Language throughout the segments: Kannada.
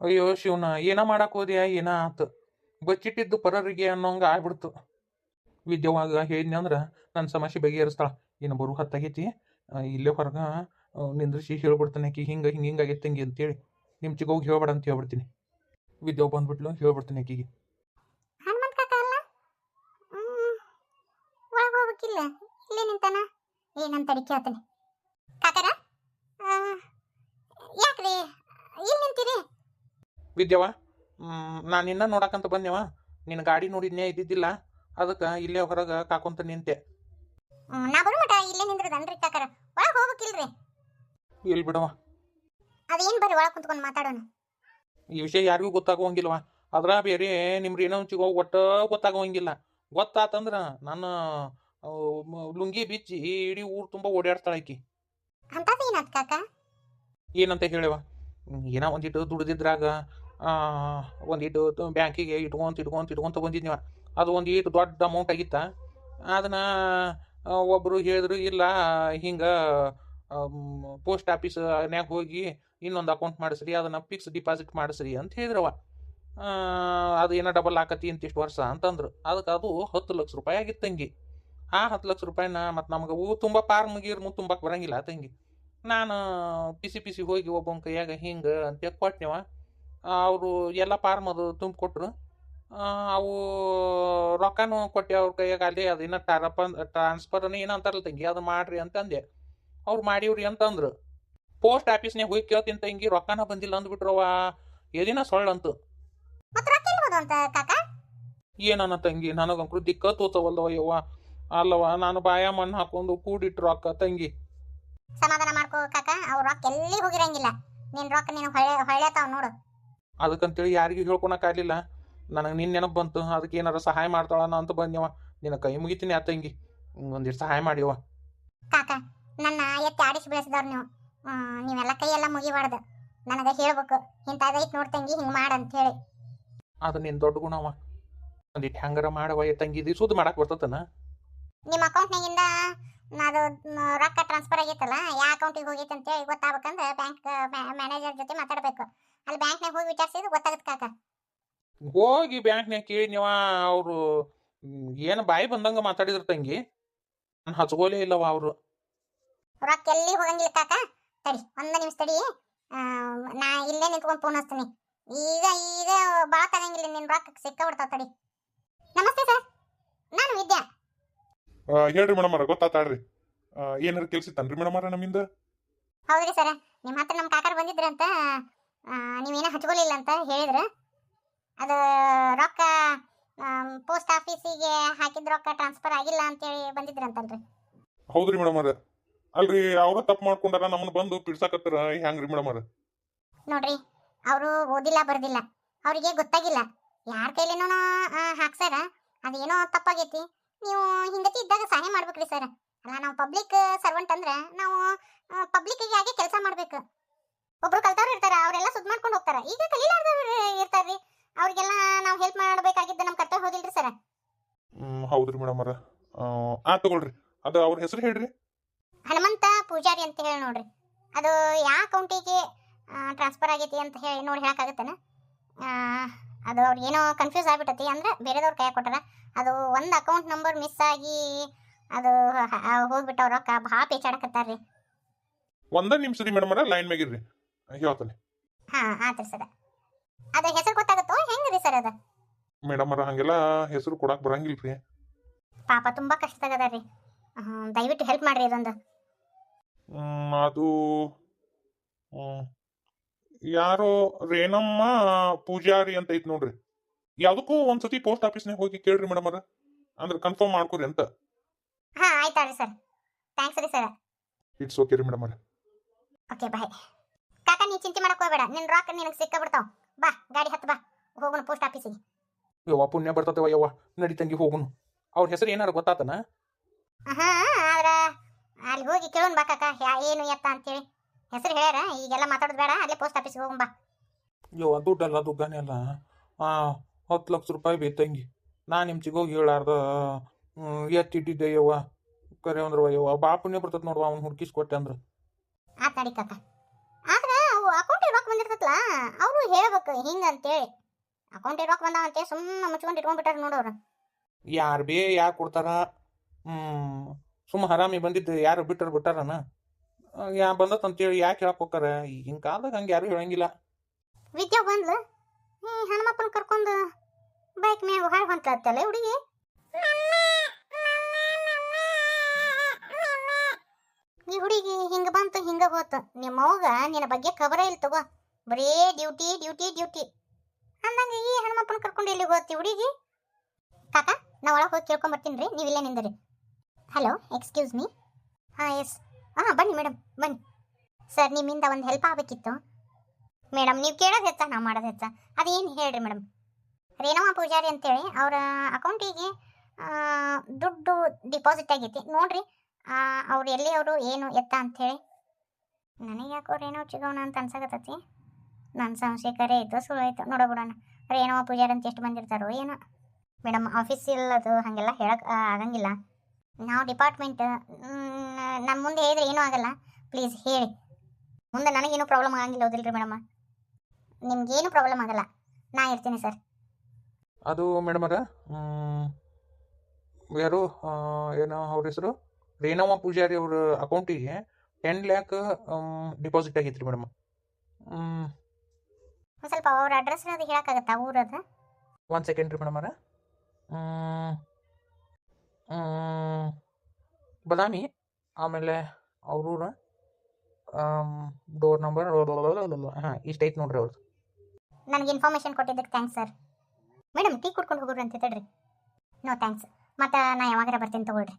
ಅಯ್ಯೋ ಶಿವನ ಏನ ಮಾಡಕ್ ಹೋದ್ಯಾ, ಏನ ಆತು? ಬಚ್ಚಿಟ್ಟಿದ್ದು ಪರರಿಗೆ ಅನ್ನೋಂಗ ಆಗ್ಬಿಡ್ತು. ವಿದ್ಯವಾಗ ಹೇಳಿದ್ನಿ ಅಂದ್ರೆ ನನ್ನ ಸಮಸ್ಯೆ ಬಗೆಹರಿಸ್ತಾಳ. ಏನು ಬರು ಹತ್ತಾಗೈತಿ? ಇಲ್ಲೇ ಹೊರಗ ನಿಂದ್ರಿಸಿ ಹೇಳ್ಬಿಡ್ತಾನೆ ಆಕಿ, ಹಿಂಗ, ಹಿಂಗೆ ಹಿಂಗಾಗೈತಿ ತಂಗಿ ಅಂತೇಳಿ. ನಿಮ್ಮ ಚಿಗೋಗಿ ಹೇಳ್ಬೇಡ ಅಂತ ಹೇಳ್ಬಿಡ್ತೀನಿ. ವಿದ್ಯಾ ಬಂದ್ಬಿಟ್ಲು, ಹೇಳ್ಬಿಡ್ತೀನಿ ಆಕಿಗೆ. ಏನಂತ ಅಡಿಕೆ ಕೇಳ್ತಾನೆ ಕಾಕರ ಯಾಕ್ರಿ ಇಲ್ಲಿ ನಿಂತೀರಿ ವಿದ್ಯವ ನಾನು ನಿನ್ನ ನೋಡಕ್ಕಂತ ಬಂದೆವ. ನಿನ್ನ ಗಾಡಿ ನೋಡಿದ್ನೇ ಇದ್ದಿದ್ದಿಲ್ಲ. ಅದಕ್ಕೆ ಇಲ್ಲೇ ಹೊರಗೆ ಕಾಕೊಂತ ನಿಂತೆ. ಹ್ಮ್, ನಾ ಬರೋ ಮಟ ಇಲ್ಲೇ ನಿಂದ್ರದನ್ರಿ ಕಾಕರ ಒಳಗೆ ಹೋಗ್ಬೇಕಿಲ್ರಿ? ಇಲ್ಲಿ ಬಿಡವ ಅದೇನ್ ಬರ್ರಿ ಒಳಗೆ ಕುಂತ್ಕೊಂಡು ಮಾತಾಡೋಣ? ಈ ವಿಷಯ ಯಾರಿಗೂ ಗೊತ್ತಾಗುವಂಗಿಲ್ವಾ? ಅದ್ರ ಬೇರೆ ನಿಮ್ರ ಏನೋ ಒಟ್ಟ ಗೊತ್ತಾಗುವಂಗಿಲ್ಲ. ಗೊತ್ತಾತಂದ್ರ ನಾನು ಲುಂಗಿ ಬಿಚ್ಚಿ ಇಡೀ ಊರು ತುಂಬ ಓಡಾಡ್ತಾಳೆ ಆಕಿ. ಏನಾತ್ ಕಾಕ? ಏನಂತ ಹೇಳವ ಏನೋ ಒಂದಿಟ್ಟು ದುಡ್ದಿದ್ರಾಗ ಒಂದಿಟ್ಟು ಇದು ಬ್ಯಾಂಕಿಗೆ ಇಟ್ಕೊಂತ ಇಟ್ಕೊಂತ ಇಟ್ಕೊಂತ ಬಂದಿದ್ನವ ಅದು ಒಂದು ಈಟು ದೊಡ್ಡ ಅಮೌಂಟ್ ಆಗಿತ್ತು. ಅದನ್ನ ಒಬ್ಬರು ಹೇಳಿದ್ರು, ಇಲ್ಲ, ಹಿಂಗೆ ಪೋಸ್ಟ್ ಆಫೀಸ್ನ್ಯಾಗ ಹೋಗಿ ಇನ್ನೊಂದು ಅಕೌಂಟ್ ಮಾಡಿಸ್ರಿ, ಅದನ್ನು ಫಿಕ್ಸ್ ಡಿಪಾಸಿಟ್ ಮಾಡಿಸ್ರಿ ಅಂತ ಹೇಳಿದ್ರವ. ಅದು ಏನೋ ಡಬಲ್ ಆಕತಿ ಇಂತಿಷ್ಟು ವರ್ಷ ಅಂತಂದ್ರು. ಅದಕ್ಕೆ ಅದು ಹತ್ತು ಲಕ್ಷ ರೂಪಾಯಿ ಆಗಿತ್ತು ತಂಗಿ. ಆ ಹತ್ತು ಲಕ್ಷ ರೂಪಾಯಿನ ಮತ್ತು ನಮ್ಗೆ ಹೂ ತುಂಬ ಪಾರ್ಮ್ ಗೀರ್ಮು ತುಂಬಕ್ಕೆ ಬರಂಗಿಲ್ಲ ತಂಗಿ. ನಾನು ಪಿಸಿ ಪಿಸಿ ಹೋಗಿ ಒಬ್ಬನ ಕೈಯಾಗ ಹಿಂಗೆ ಅಂತ ಕೊಟ್ನೆವ ಅವರು ಎಲ್ಲ ಫಾರ್ಮ್ ಅದು ತುಂಬ ಕೊಟ್ಟರು ಅವು ರೊಕ್ಕನೂ ಕೊಟ್ಟೆ ಅವ್ರ ಕೈಯಾಗ ಅಲ್ಲಿ ಅದನ್ನ ಟ್ರಾನ್ಸ್‌ಫರ್ ಟ್ರಾನ್ಸ್ಫರ್ನ ಏನೋ ಅಂತಾರಲ್ಲ ತಂಗಿ ಅದು ಮಾಡ್ರಿ ಅಂತಂದೆ. ಅವ್ರು ಮಾಡಿವ್ರಿ ಅಂತಂದ್ರು. ಪೋಸ್ಟ್ ಆಫೀಸ್ನಾಗ ಹೋಗಿ ಕೇಳ್ತೀನಿ ತಂಗಿ ರೊಕ್ಕನ ಬಂದಿಲ್ಲ ಅಂದ್ಬಿಟ್ರವ ಎದಿನ ಸೊಳ್ಳಂತು. ಏನನ್ನ ತಂಗಿ ನನಗಂಕರು ದಿಕ್ಕ ತೋತವಲ್ದವ ಯವ್ವ. ಅಲ್ಲವ ನಾನು ಬಾಯ ಮಣ್ಣು ಹಾಕೊಂಡು ಕೂಡಿಟ್ರು ರೊಕ್ಕ ತಂಗಿ. ಸಮಾಧಾನ ಮಾಡ್ಕೋ ಕಾಕ ಅವ್ರ ರೊಕ್ಕ ಎಲ್ಲಿ ಹೋಗಿರಂಗಿಲ್ಲ. ನಿನ್ ರೊಕ್ಕ ನೀನು ಹೊಳೆ ತಾವ ನೋಡು. ಅದಕ್ಕಂತೇಳಿ ಯಾರಿಗೂ ಹೇಳ್ಕೊಳಕ್ಕಾಗಲಿಲ್ಲ ನನಗೆ ನಿನ್ನ ನೆನಪು ಬಂತು ಅದಕ್ಕೆ ಏನಾರ ಸಹಾಯ ಮಾಡ್ತಾಳನ ಅಂತ ಬಂದ್ಯವ ನಿನ್ನ ಕೈ ಮುಗಿತೀನಿ ಆ ತಂಗಿ. ಒಂದಿಷ್ಟು ಸಹಾಯ ಮಾಡ್ಯವ ಕಾಕ ನನ್ನ ಎತ್ತಿ ಆಡಿಸಿ ಬೆಳೆಸಿದವ್ರು ನೀವು. ನೀವೆಲ್ಲ ಕೈಯೆಲ್ಲ ಮುಗಿಬಾರ್ದು. ನನಗೆ ಹೇಳ್ಬೇಕು ಇಂಥದೈತ್ ನೋಡ್ತಂಗಿ ಹಿಂಗೆ ಮಾಡ ಅಂತ ಹೇಳಿ ಅದು ನಿನ್ನ ದೊಡ್ಡ ಗುಣವ ಒಂದಿಟ್ಟು ಹೆಂಗಾರ ಮಾಡವ ಏ ತಂಗಿ ಇದು ಸುದ್ದಿ ಮಾಡಕ್ಕೆ ಬರ್ತತನ? ನಿಮ್ಮ ಅಕೌಂಟ್ನಾಗಿಂದ ಅದು ರೊಕ್ಕ ಟ್ರಾನ್ಸ್ಫರ್ ಆಗೈತಲ್ಲ ಯಾವ ಅಕೌಂಟಿಗೆ ಹೋಗೈತೆ ಅಂತ ಹೇಳಿ ಗೊತ್ತಾಗ್ಬೇಕಂದ್ರೆ ಬ್ಯಾಂಕ್ ಮ್ಯಾನೇಜರ್ ಜೊತೆ ಮಾತಾಡಬೇಕು. ಅಲ್ಲಿ ಬ್ಯಾಂಕ್ನಾಗ ಹೋಗಿ ವಿಚಾರಿಸಿದ್ರೆ ಗೊತ್ತಾಗುತ್ತೆ ಕಾಕ. ಹೋಗಿ ಬ್ಯಾಂಕ್ನ್ಯಾಗ ನೀವು ಅವರು ಏನು ಬಾಯಿ ಬಂದಂಗ ಮಾತಾಡಿದ್ರು ತಂಗಿ? ನಾನು ಹಚ್ಕೋಲೇ ಇಲ್ಲವ ಅವರು. ರೊಕ್ಕ ಎಲ್ಲಿ ಹೋಗಂಗಿಲ್ಲ ಕಾಕ? ತಡಿ ಒಂದ ನಿಮಿಷ ತಡಿ. ಆ, ನಾ ಇಲ್ಲೇ ನಿಂತ್ಕೊಂಡು ಫೋನ್ ಹಚ್ತೀನಿ. ಈಗ ಈಗ ಭಾಳ ತಗಂಗಿಲ್ಲ ನಿನ್ನ ರೊಕ್ಕ ಸಿಕ್ಕ ಬಿಡ್ತಾವ ತಡಿ. ನಮಸ್ತೆ ಸರ್ ನಾನು ವಿದ್ಯಾ. ಆ, ಹೇಳ್ರಿ ಮೇಡಮರ ಗೊತ್ತಾತಾಳ್ರಿ ಏನಾರ ಕೆಲ್ಸ ಇತ್ತನ್ರಿ ಮೇಡಮರ ನಮ್ಮಿಂದ? ಹೌದ್ರಿ ಸರ್ ನಿಮ್ಮ ಹತ್ರ ನಮ್ಮ ಕಾಕರು ಬಂದಿದ್ರಂತ ನೀವೇನೋ ಹಚ್ಕೊಳ್ಳಿಲ್ಲ ಅಂತ ಹೇಳಿದ್ರೆ. ಅದು ರೊಕ್ಕ ಪೋಸ್ಟ್ ಆಫೀಸಿಗೆ ಹಾಕಿದ ರೊಕ್ಕ ಟ್ರಾನ್ಸ್ಫರ್ ಆಗಿಲ್ಲ ಅಂತೇಳಿ ಬಂದಿದ್ರಂತಲ್ರಿ. ಹೌದ್ರಿ ಮೇಡಮರ ಅಲ್ರಿ ಅವರು ತಪ್ಪು ಮಾಡ್ಕೊಂಡಾರ ನಮ್ಮನ್ನ ಬಂದು ಪಿಡ್ಸಾಕತ್ತಾರ. ಹೆಂಗ್ರಿ ಮೇಡಮರ ನೋಡ್ರಿ ಅವರು ಓದಿಲ್ಲ ಬರ್ದಿಲ್ಲ. ಅವರಿಗೆ ಗೊತ್ತಾಗಿಲ್ಲ. ಯಾರ ಕೈಲೇನೋ ಹಾಕ್ಸಾರ ಅದೇನೋ ತಪ್ಪಾಗೈತಿ. ನೀವು ಹಿಂಗತಿ ಇದ್ದಾಗ ಸಹಾಯ ಮಾಡ್ಬೇಕ್ರಿ ಸರ್. ಅಲ್ಲ ನಾವು ಪಬ್ಲಿಕ್ ಸರ್ವೆಂಟ್ ಅಂದ್ರೆ ನಾವು ಪಬ್ಲಿಕ್ಕಿಗೆ ಹಾಗೆ ಕೆಲಸ ಮಾಡ್ಬೇಕು. ಒಬ್ರು ಕಲ್ತವ್ರು ಇರ್ತಾರೆ ಅವರೆಲ್ಲ ಸುದ್ ಮಾಡ್ಕೊಂಡು ಹೋಗ್ತಾರೆ. ಈಗ ಕಲೀಲಾರ್ದವ್ರು ಇರ್ತಾರ್ರಿ. ಅವ್ರಿಗೆಲ್ಲ ನಾವು ಹೆಲ್ಪ್ ಮಾಡಬೇಕಾಗಿದ್ದ ನಮ್ಮ ಕರ್ತವ್ಯ ಹೋದಿಲ್ರಿ ಸರ್? ಹೌದ್ರಿ ಮೇಡಮ್ ಮೇಡಮರ ಆ ತಗೊಳ್ರಿ. ಅದು ಅವ್ರ ಹೆಸರು ಹೇಳ್ರಿ. ಹನುಮಂತ ಪೂಜಾರಿ ಅಂತ ಹೇಳಿ ನೋಡ್ರಿ. ಅದು ಯಾವ ಅಕೌಂಟಿಗೆ ಟ್ರಾನ್ಸ್ಫರ್ ಆಗೈತಿ ಅಂತ ಹೇಳಿ ನೋಡಿ ಹೇಳಕ್ಕಾಗತ್ತನ? ಅದು ಅವ್ರಿಗೆ ಏನೋ ಕನ್ಫ್ಯೂಸ್ ಆಗ್ಬಿಟ್ಟತಿ ಅಂದ್ರೆ ಬೇರೆದವ್ರ ಕೈ ಕೊಟ್ಟಾರ ಅದು ಒಂದು ಅಕೌಂಟ್ ನಂಬರ್ ಮಿಸ್ ಆಗಿ ಅದು ಹೋಗ್ಬಿಟ್ಟವ್ರ ರೊಕ್ಕ ಭಾಳ ಪೇಚಾಡಕತ್ತಾರ್ರಿ. ಒಂದ ನಿಮಿಷ ರೀ ಮೇಡಮರ ಲೈನ್ ಮ್ಯಾಗಿರ್ರಿ ಹೇಳ್ತಾನೆ. ಹಾಂ ಆತ್ರಿ ಸರ್. ಅದು ಹೆಸರು ಗೊತ್ತಾಗುತ್ತೋ? ಹೆಂಗ್ರಿ ಸರ್ ಅದು? ಮೇಡಮರ ಹಂಗೆಲ್ಲ ಹೆಸರು ಕೊಡಾಕ್ ಬರಂಗಿಲ್ರಿ ಪಾಪ ತುಂಬಾ ಕಷ್ಟದಾಗದಾರ್ರಿ ಹ್ಮ್, ದಯವಿಟ್ಟು ಹೆಲ್ಪ್ ಮಾಡ್ರಿ ಇದೊಂದು. ಹ್ಮ್, ಅದು ಹ್ಮ್, ಯಾರೋ ರೇಣಮ್ಮ ಪೂಜಾರಿ ಅಂತ ಐತ್ ನೋಡ್ರಿ. ಯಾವ್ದಕ್ಕೂ ಒಂದ್ಸತಿ ಪೋಸ್ಟ್ ಆಫೀಸ್ನಾಗ ಹೋಗಿ ಕೇಳ್ರಿ ಮೇಡಮರ ಅಂದ್ರೆ ಕನ್ಫರ್ಮ್ ಮಾಡ್ಕೊರಿ ಅಂತ. ಹಾ ಆಯ್ತಾರಿ ಸರ್. ಥ್ಯಾಂಕ್ಸ್ ರೀ ಸರ್. ಇಟ್ಸ್ ಓಕೆ ರೀ ಮೇಡಮರ ಓಕೆ ಬಾಯ್ ಕಾಕ ನೀ ಚಿಂತೆ ಮಾಡಕ್ ಹೋಗ್ಬೇಡ. ನಿನ್ ರಾಕ್ ನಿನಗೆ ಸಿಕ್ಕ ಬಿಡ್ತಾವ ಬಾ ಗಾಡಿ ಹತ್ತು ಬಾ. ಹೋಗೋಣ ಪೋಸ್ಟ್ ಆಫೀಸಿಗೆ ಯವ್ವ ಪುಣ್ಯ ಬರ್ತತವ ಯವ್ವ. ನಡಿ ತಂಗಿ ಹೋಗುನು. ಅವ್ರ ಹೆಸರು ಏನಾರ ಗೊತ್ತಾತನ? ಹಾ ಆದ್ರ ಅಲ್ಲಿ ಹೋಗಿ ಕೇಳೋಣ ಬಾ ಕಾಕ. ಯಾ- ಏನು ಎತ್ತ ಅಂತೇಳಿ. ಹೆಸರು ಹೇಳ್ಯಾರ ಈಗೆಲ್ಲ ಮಾತಾಡೋದು ಬೇಡ. ಅಲ್ಲೇ ಪೋಸ್ಟ್ ಆಫೀಸ್ಗೆ ಹೋಗೋಣ ಬಾ. ಯವ್ವ ದುಡ್ಡಲ್ಲ ದುಗ್ಗಾನೆ ಅಲ್ಲ. ಆ ಹತ್ತು ಲಕ್ಷ ರೂಪಾಯಿ ಬೇ ತಂಗಿ. ನಾ ನಿಮ್ ಚಿಗೋಗಿ ಹೇಳಾರ್ದ ಎತ್ತಿಟ್ಟಿದ್ದೆ ಯವ್ವ. ಕರೆ ಅಂದ್ರವ ಯವ್ವ. ಬಾ ಪುಣ್ಯ ಬರ್ತದ ನೋಡುವ ಅವ್ನು ಹುಡ್ಕಿಸ್ಕೊಟ್ಟೆ ಅಂದ್ರೆ. ಆತ್ ನಡಿ ಕಾಕ. ಮತ್ಲ ಅವರು ಹೇಳ್ಬೇಕು ಹಿಂಗಂತೇಳಿ. ಅಕೌಂಟ್ ರೊಕ್ಕ ಬಂದಾವ ಅಂತೇಳಿ ಸುಮ್ಮನೆ ಮುಚ್ಕೊಂಡು ಇಟ್ಕೊಂಡ್ಬಿಟ್ಟಾರ ನೋಡೋರು. ಯಾರು ಬೇ ಯಾರು ಕೊಡ್ತಾರ? ಹ್ಮ್. ಸುಮ್ಮ ಹರಾಮಿ ಬಂದಿದ್ದು ಯಾರು ಬಿಟ್ಟರು ಬಿಟ್ಟಾರನ? ಯಾ ಬಂದತ್ ಅಂತೇಳಿ ಯಾಕೆ ಹೇಳಕ್ ಹೋಗ್ತಾರ? ಈಗಿನ ಕಾಲದಾಗ ಹಂಗೆ ಯಾರು ಹೇಳಂಗಿಲ್ಲ. ವಿದ್ಯಾ ಬಂದ್ಲು? ಈ ಹನುಮಪ್ಪನ ಕರ್ಕೊಂಡು ಬೈಕ್ ಮೇಲೆ ಹೊರ ಹೊಂಟ್ಲತ್ತಲ್ಲ ಹುಡುಗಿ? ಈ ಹುಡುಗಿ ಹಿಂಗ ಬಂತು ಹಿಂಗ ಹೋತು. ನಿಮ್ಮ ಅವಗ ನಿನ್ನ ಬಗ್ಗೆ ಖಬರ ಇಲ್ಲ ತಗೋ. ಬರೇ ಡ್ಯೂಟಿ ಡ್ಯೂಟಿ ಡ್ಯೂಟಿ. ಅಂದಂಗೆ ಈ ಹನುಮಪ್ಪನ ಕರ್ಕೊಂಡು ಎಲ್ಲಿಗೆ ಹೋಗ್ತಿ ಹುಡುಗಿ? ಕಾಕ, ನಾ ಒಳಗೆ ಹೋಗಿ ಕೇಳ್ಕೊಂಬರ್ತೀನಿ ರೀ ನೀವು ಇಲ್ಲೇ ನಿಂದರಿ. ಹಲೋ ಎಕ್ಸ್ಕ್ಯೂಸ್ ಮೀ ಹಾಂ ಎಸ್ ಹಾಂ, ಬನ್ನಿ ಮೇಡಮ್ ಬನ್ನಿ. ಸರ್ ನಿಮ್ಮಿಂದ ಒಂದು ಹೆಲ್ಪ್ ಆಗಬೇಕಿತ್ತು. ಮೇಡಮ್ ನೀವು ಕೇಳೋದು ಹೆಚ್ಚ, ನಾವು ಮಾಡೋದು ಹೆಚ್ಚ. ಅದೇನು ಹೇಳ್ರಿ ಮೇಡಮ್ ರೇಣಮ್ಮ ಪೂಜಾರಿ ಅಂತೇಳಿ, ಅವರ ಅಕೌಂಟಿಗೆ ದುಡ್ಡು ಡಿಪಾಸಿಟ್ ಆಗೈತಿ. ನೋಡ್ರಿ ಅವ್ರು ಎಲ್ಲಿ ಅವರು ಏನು, ಎತ್ತ ಅಂಥೇಳಿ ನನಗೆ ಯಾಕೋ ರೇಣು ಚಿಗೋಣ ಅಂತ ಅನ್ಸಕತ್ತೈತಿ. ನನ್ನ ಸಂಶಯ ಕರೆ ಆಯಿತು ಸುಳ್ಳು ನೋಡೋ ಬಿಡೋಣ. ರೇಣುಮಾ ಪೂಜಾರಿ ಅಂತ ಎಷ್ಟು ಬಂದಿರ್ತಾರೋ ಏನೋ. ಮೇಡಮ್ ಆಫೀಸ್ ಇಲ್ಲದು ಹಾಗೆಲ್ಲ ಹೇಳಕ್ ಆಗಂಗಿಲ್ಲ. ನಾವು ಡಿಪಾರ್ಟ್ಮೆಂಟ್ ನಮ್ಮ ಮುಂದೆ ಹೇಳಿದ್ರೆ ಏನೂ ಆಗಲ್ಲ. ಪ್ಲೀಸ್ ಹೇಳಿ. ಮುಂದೆ ನನಗೇನು ಪ್ರಾಬ್ಲಮ್ ಆಗಂಗಿಲ್ಲ, ಹೌದಿಲ್ರಿ ಮೇಡಮ್? ನಿಮ್ಗೇನು ಪ್ರಾಬ್ಲಮ್ ಆಗಲ್ಲ. ನಾ ಇರ್ತೀನಿ ಸರ್. ಅದು ಮೇಡಮರ ಯಾರು ಏನೋ ಅವ್ರ ಹೆಸರು? ರೇಣಮ್ಮ ಪೂಜಾರಿ ಅವ್ರ ಅಕೌಂಟಿಗೆ ಟೆನ್ ಲ್ಯಾಕ್ ಡಿಪಾಸಿಟ್ ಆಗೈತ್ರಿ ಮೇಡಮ್. ಒಂದು ಸ್ವಲ್ಪ ಅವ್ರ ಅಡ್ರೆಸ್ ಅದು ಹೇಳಕ್ಕಾಗತ್ತಾ ಊರದ? ಒಂದು ಸೆಕೆಂಡ್ ರೀ ಮೇಡಮ್ ಮೇಡಮರ ಬದಾಮಿ ಆಮೇಲೆ ಅವ್ರೂರ ಡೋರ್ ನಂಬರ್ ಹಾಂ ಇಷ್ಟು ಐತೆ ನೋಡ್ರಿ ಅವ್ರದ್ದು ನನಗೆ ಇನ್ಫಾರ್ಮೇಷನ್ ಕೊಟ್ಟಿದ್ದಕ್ಕೆ ಥ್ಯಾಂಕ್ಸ್ ಸರ್ ಮೇಡಮ್ ಟೀ ಕುಡ್ಕೊಂಡು ಹೋಗೋರು ಅಂತ ಹೇಳ್ರಿ. ನೋ ಥ್ಯಾಂಕ್ಸ್ ಮತ್ತೆ ನಾ ಯಾವಾಗಾರ ಬರ್ತೀನಿ ತಗೊಳ್ರಿ.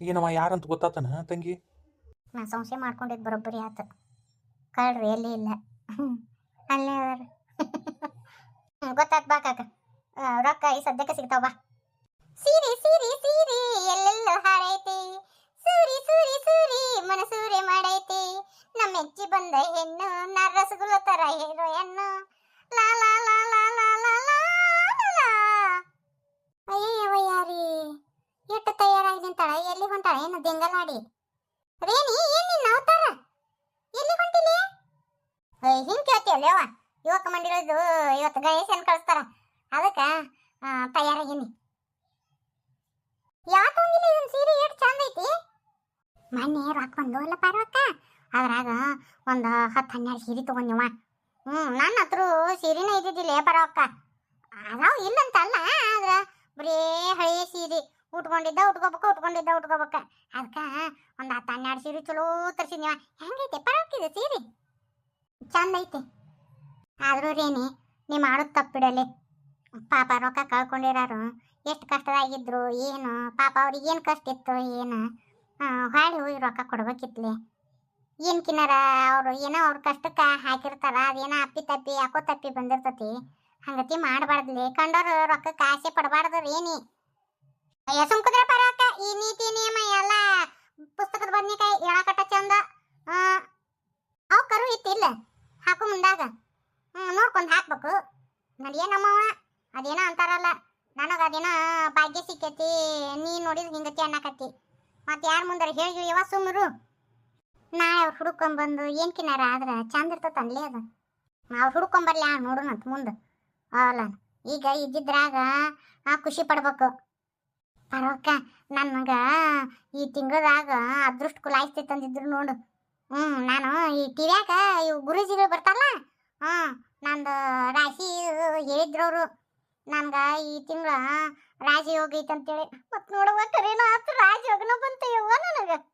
ಏನವ ಯಾರಂತ ಗೊತ್ತಾತನ ತಂಗಿ? ನಾ ಸಂಶಯ ಮಾಡ್ಕೊಂಡಿದ್ದು ಬರೋಬ್ಬರಿ ಆಯ್ತು ಕಳ್ರಿ ಎಲ್ಲಿ ಇಲ್ಲ. ಅಲ್ಲೇ ಅದಾರ. ಗೊತ್ತಾತ್ ಬಾ ಕಾಕ. ರೊಕ್ಕ ಈ ಸದ್ಯಕ್ಕೆ ಸಿಗ್ತಾವ ಬಾ. ಸೀರಿ ಸೀರಿ ಸೀರಿ, ಎಲ್ಲೆಲ್ಲೋ ಹಾರೈತಿ. ಸೂರಿ ಸೂರಿ ಸೂರಿ, ಮನಸೂರೆ ಮಾಡೈತಿ. ನಮ್ಮ ಹೆಜ್ಜಿ ಬಂದ ಹೆಣ್ಣು ನಾ ರಸಗುಲ್ಲ ತರ ಹೇರೋ ಹೆಣ್ಣು. ಲಾ ಲಾ ಲಾ ಲಾ ಲಾ ಲಾ ಲಾ ಲಾ. ಅಯ್ಯಯ್ಯವ ಯಾರಿ. ಎಷ್ಟು ತಯಾರಾಗಿ ನಿಂತಾಳ? ಎಲ್ಲಿ ಹೊಂಟಾಳ? ಏನು ದೆಂಗಲಾಡಿ? ರೇಣಿ, ಏನ್ ಯವ್ವ ಯುವಕ ಮಂಡಿರೋದು ಇವತ್ತು ಗಣೇಶನ್ ಕಳಿಸ್ತಾರ. ಅದಕ್ಕ ತಯಾರಾಗಿನಿ. ಯಾಕೆ ಹೋಗಿಲ್ಲ ಇದನ್ ಸೀರೆ ಎಷ್ಟು ಚಂದ ಐತಿ? ಮೊನ್ನೆ ರೊಕ್ಕ ಬಂದು ಅಲ್ಲ ಪಾರ್ವಕ್ಕ ಅದ್ರಾಗ ಒಂದು ಹತ್ತು ಹನ್ನೆರಡು ಸೀರೆ ತಗೊಂಡಿವ ಹ್ಞೂ ನನ್ನ ಹತ್ರ ಸೀರೆನೇ ಇದ್ದಿದ್ದಿಲ್ಲ ಪರವಕ್ಕ ಅದಾವ ಇಲ್ಲಂತಲ್ಲ ಆದ್ರೆ ಬರೀ ಹಳೆ ಸೀರೆ. ಉಟ್ಕೊಂಡಿದ್ದ ಉಟ್ಕೋಬೇಕು, ಉಟ್ಕೊಂಡಿದ್ದ ಉಟ್ಕೋಬೇಕ. ಅದಕ್ಕೆ ಒಂದು ಹತ್ತು ಹನ್ನೆರಡು ಸೀರೆ ಚಲೋ ತರ್ಸಿದ್ನಿವ ಹೆಂಗೈತೆ ಪರವಕ್ಕಿದೆ ಸೀರೆ? ಚಂದ ಐತೆ. ಆದ್ರೂ ರೀನಿ ನೀ ಮಾಡೋದು ತಪ್ಪಿಡಲಿ ಪಾಪ ರೊಕ್ಕ ಕಳ್ಕೊಂಡಿರಾರು ಎಷ್ಟು ಕಷ್ಟದಾಗಿದ್ರು, ಏನು, ಪಾಪ ಅವ್ರಿಗೆ ಏನು ಕಷ್ಟ ಇತ್ತು, ಏನು? ಹೊಳ್ಳಿ ಹೋಗಿ ರೊಕ್ಕ ಕೊಡ್ಬೇಕಿತ್ಲಿ. ಏನು ಕಿನ್ನರ ಅವರು, ಏನೋ ಅವ್ರ ಕಷ್ಟಕ್ಕೆ ಹಾಕಿರ್ತಾರ, ಅದೇನೋ ಅಪ್ಪಿ ತಪ್ಪಿ ಯಾಕೋ ತಪ್ಪಿ ಬಂದಿರ್ತತಿ. ಹಂಗತಿ ಮಾಡಬಾರ್ದ್ಲಿ. ಕಂಡೋರು ರೊಕ್ಕಕ್ಕೆ ಆಸೆ ಪಡಬಾರ್ದು ಅಯ್ಯ ಸುಮ್ಕುದ್ರ ಪರಾಕ ಈ ನೀತಿ, ನಿಯಮ ಎಲ್ಲ ಪುಸ್ತಕದ ಬದ್ನಿಕಾಯಿ ಹೇಳಕಟ್ಟ ಚಂದ ಅವ್ ಕರು ಇತ್ತಿಲ್ಲ. ಹಾಕು ಮುಂದಾಗ. ನೋಡ್ಕೊಂಡು ಹಾಕ್ಬೇಕು. ನಡಿಯ ನಮ್ಮವ ಅದೇನೋ ಅಂತಾರಲ್ಲ. ನನಗೆ ಅದೇನೋ ಭಾಗ್ಯ ಸಿಕ್ಕೈತಿ ನೀ ನೋಡಿದ್ರೆ ಹಿಂಗತಿ ಅನ್ನಕತ್ತಿ. ಮತ್ತೆ ಯಾರು ಮುಂದಾರ ಹೇಳಿ ಯಾವ ಸುಮ್ಮರು ನಾಳೆ ಅವ್ರು ಹುಡುಕೊಂಬಂದು ಏನು ಕಿನಾರ ಆದ್ರೆ ಚಂದ ಇರ್ತದ ಅನ್ಲೇ ಅದು. ಅವ್ರು ಹುಡುಕೊಂಬರ್ಲಿ ಆ ನೋಡೋಣಂತ ಮುಂದೆ. ಅಲ್ಲ, ಈಗ ಇದ್ದಿದ್ರಾಗ ಖುಷಿ ಪಡ್ಬೇಕು. ಪರವಕ್ಕ, ನನಗ ಈ ತಿಂಗಳದಾಗ ಅದೃಷ್ಟ ಕುಲಾಯಿಸ್ತಿ ತಂದಿದ್ರು ನೋಡು. ಹ್ಞೂ ನಾನು ಈ ಟಿವ್ಯಾಗ ಇವು ಗುರೂಜಿಗಳು ಬರ್ತಾರಲ್ಲ ಹಾಂ, ನಂದು ರಾಶಿ ಹೇಳಿದ್ರವ್ರು. ನನ್ಗೆ ಈ ತಿಂಗಳ ರಾಜಿ ಹೋಗೈತಂತೇಳಿ. ಮತ್ತು ನೋಡುವ ಕರೇನ ರಾಜಿ ಹೋಗನ ಯವ್ವ ನನಗೆ.